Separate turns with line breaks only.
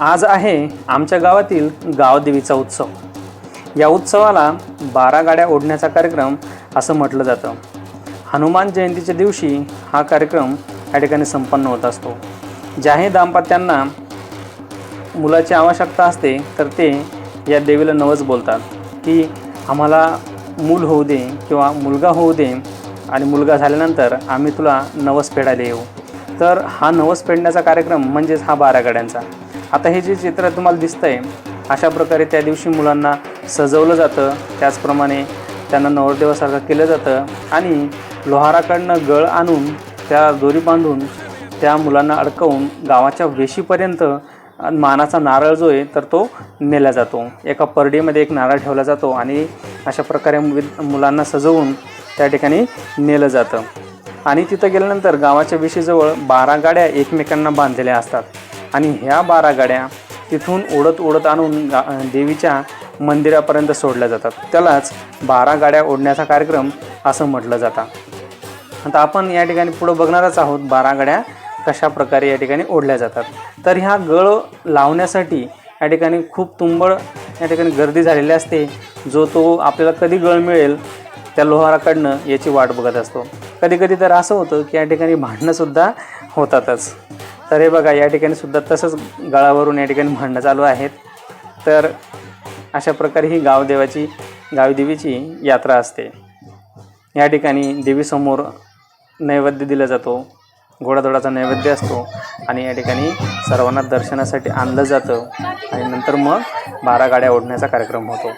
आज आहे आमच्या गावातील गावदेवीचा उत्सव. या उत्सवाला बारा गाड्या ओढण्याचा कार्यक्रम असं म्हटलं जातं. हनुमान जयंतीच्या दिवशी हा कार्यक्रम या ठिकाणी संपन्न होत असतो. ज्याही दाम्पत्यांना मुलाची आवश्यकता असते तर ते या देवीला नवस बोलतात की आम्हाला मूल होऊ दे किंवा मुलगा होऊ दे आणि मुलगा झाल्यानंतर आम्ही तुला नवस फेडायला येऊ. तर हा नवस फेडण्याचा कार्यक्रम म्हणजेच हा बारा गाड्यांचा. आता हे जे चित्र तुम्हाला दिसतं आहे अशा प्रकारे त्या दिवशी मुलांना सजवलं जातं. त्याचप्रमाणे त्यांना नवरदेवासारखं केलं जातं. आणि लोहाराकडनं गळ आणून त्या दोरी बांधून त्या मुलांना अडकवून गावाच्या वेशीपर्यंत मानाचा नारळ जो आहे तर तो नेला जातो. एका परडीमध्ये एक नारळ ठेवला जातो आणि अशा प्रकारे मुलांना सजवून त्या ठिकाणी नेलं जातं. आणि तिथं गेल्यानंतर गावाच्या वेशीजवळ बारा गाड्या एकमेकांना बांधलेल्या असतात. आणि ह्या बारा गाड्या तिथून ओढत ओढत आणून गा देवीच्या मंदिरापर्यंत सोडल्या जातात. त्यालाच बारा गाड्या ओढण्याचा कार्यक्रम असं म्हटलं जातं. आता आपण या ठिकाणी पुढं बघणारच आहोत बारा गाड्या कशा प्रकारे या ठिकाणी ओढल्या जातात. तर ह्या गळ लावण्यासाठी या ठिकाणी खूप तुंबळ या ठिकाणी गर्दी झालेली असते. जो तो आपल्याला कधी गळ मिळेल त्या लोहाराकडनं याची वाट बघत असतो. कधी कधी तर असं होतं की या ठिकाणी भांडणंसुद्धा होतातच. तर हे बघा या ठिकाणी सुद्धा तसंच गळावरून या ठिकाणी भांडणं चालू आहेत. तर अशा प्रकारे ही गावदेवाची गावदेवीची यात्रा असते. या ठिकाणी देवीसमोर नैवेद्य दिला जातो घोडादोडाचा नैवेद्य असतो आणि या ठिकाणी सर्वांना दर्शनासाठी आणलं जातं आणि नंतर मग बारा गाड्या ओढण्याचा कार्यक्रम होतो.